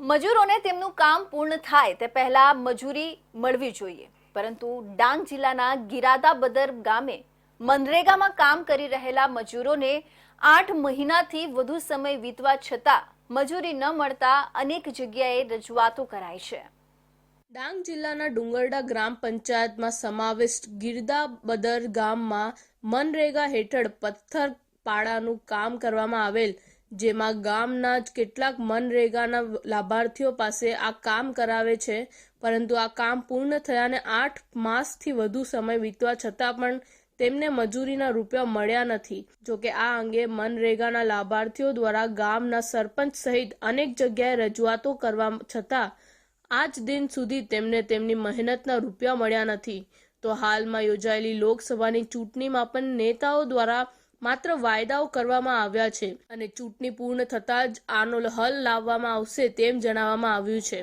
મજૂરોને તેમનું કામ પૂર્ણ થાય તે પહેલા મજૂરી મળવી જોઈએ. પરંતુ ડાંગ જિલ્લાના ગિરાદા બદર ગામે મનરેગામાં કામ કરી રહેલા મજૂરોને આઠ મહિનાથી વધુ સમય વીતવા છતાં મજૂરી ન મળતા અનેક જગ્યાએ રજૂઆતો કરાઈ છે. ડાંગ જિલ્લાના ડુંગરડા ગ્રામ પંચાયતમાં સમાવિષ્ટ ગિરદા બદર ગામમાં મનરેગા હેઠળ પથ્થર પાડાનું કામ કરવામાં આવેલ જેમાં ગામના જ કેટલાક મનરેગાના લાભાર્થીઓ પાસે આ કામ કરાવે છે. પરંતુ આ કામ પૂર્ણ થયાને આઠ માસથી વધુ સમય વીતવા છતાં પણ તેમને મજૂરીના રૂપિયા મળ્યા નથી. જોકે આ અંગે મનરેગાના લાભાર્થીઓ દ્વારા ગામના સરપંચ સહિત અનેક જગ્યાએ રજૂઆતો કરવા છતાં આજ દિન સુધી તેમને તેમની મહેનતના રૂપિયા મળ્યા નથી. તો હાલમાં યોજાયેલી લોકસભાની ચૂંટણીમાં પણ નેતાઓ દ્વારા માત્ર વાયદાઓ કરવામાં આવ્યા છે અને ચૂંટણી પૂર્ણ થતાં જ આનો હલ લાવવામાં આવશે તેમ જણાવવામાં આવ્યું છે.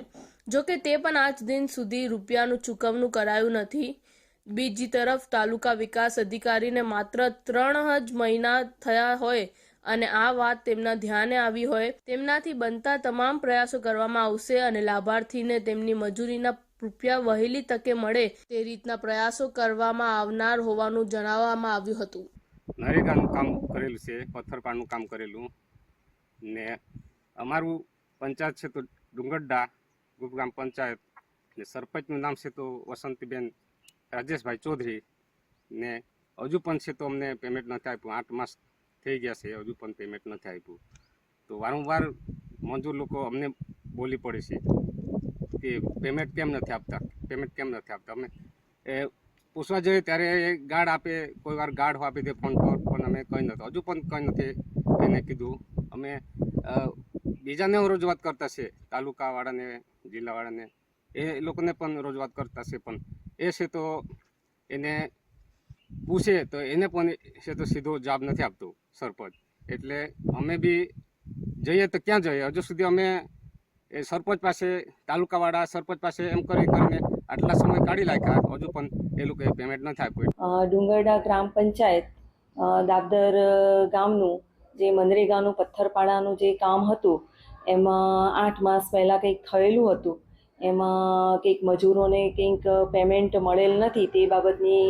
જોકે તે પણ આજ દિન સુધી રૂપિયાનું ચૂકવણું કરાયું નથી. બીજી તરફ તાલુકા વિકાસ અધિકારીને માત્ર ત્રણ જ મહિના થયા હોય અને આ વાત તેમના ધ્યાને આવી હોય તેમનાથી બનતા તમામ પ્રયાસો કરવામાં આવશે અને લાભાર્થીને તેમની મજૂરીના રૂપિયા વહેલી તકે મળે તે રીતના પ્રયાસો કરવામાં આવનાર હોવાનું જણાવવામાં આવ્યું હતું. નરેગાનું કામ કરેલું છે પથ્થરપાળનું કામ કરેલું. ને અમારું પંચાયત છે તો ડુંગરડા ગુપગામ પંચાયત. ને સરપંચનું નામ છે તો વસંતીબેન રાજેશભાઈ ચૌધરી. ને હજુ પણ છે તો અમને પેમેન્ટ નથી આપ્યું. આઠ માસ થઈ ગયા છે, હજુ પણ પેમેન્ટ નથી આપ્યું. તો વારંવાર મજૂર લોકો અમને બોલી પડે છે કે પેમેન્ટ કેમ નથી આપતા? પેમેન્ટ કેમ નથી આપતા? અમે એ પૂછવા જઈએ ત્યારે એ ગાર્ડ આપે, કોઈ વાર ગાર્ડ આપી દે ફોન પર, પણ અમે કંઈ નથી હજુ પણ કંઈ નથી એને કીધું. અમે બીજાને રજૂઆત કરતા છે, તાલુકાવાળાને, જિલ્લાવાળાને. એ લોકોને પણ રજૂઆત કરતા છે પણ એ છે તો એને પૂછે તો એને પણ છે તો સીધો જવાબ નથી આપતો, સરપંચ. એટલે અમે બી જઈએ તો ક્યાં જઈએ? હજુ સુધી અમે એ સરપંચ પાસે, તાલુકાવાળા સરપંચ પાસે એમ કરી કરીને આટલા સમય કાઢી નાખ્યા. હજુ પણ એ લોકોએ પેમેન્ટ નથી આપ્યું ડુંગરડા ગ્રામ પંચાયત દાદર ગામનું જે મનરેગાનું પથ્થરપાડાનું જે કામ હતું, એમાં આઠ માસ પહેલાં કંઈક થયેલું હતું. એમાં કંઈક મજૂરોને કંઈક પેમેન્ટ મળેલ નથી તે બાબતની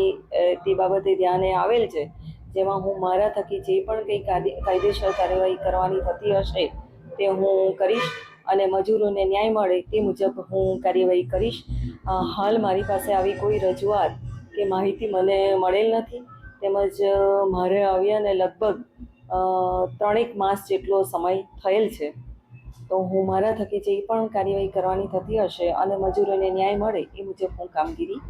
તે બાબતે ધ્યાને આવેલ છે. જેમાં હું મારા થકી જે પણ કંઈ કાયદેસર કાર્યવાહી કરવાની થતી હશે તે હું કરીશ. અને મજૂરોને ન્યાય મળે તે મુજબ હું કાર્યવાહી કરીશ. હાલ મારી પાસે આવી કોઈ રજૂઆત કે માહિતી મને મળેલ નથી. તેમજ મારે આવ્યાને લગભગ ત્રણેક માસ જેટલો સમય થયેલ છે. તો હું મારા થકી જે પણ કાર્યવાહી કરવાની થતી હશે અને મજૂરોને ન્યાય મળે એ મુજબ હું કામગીરી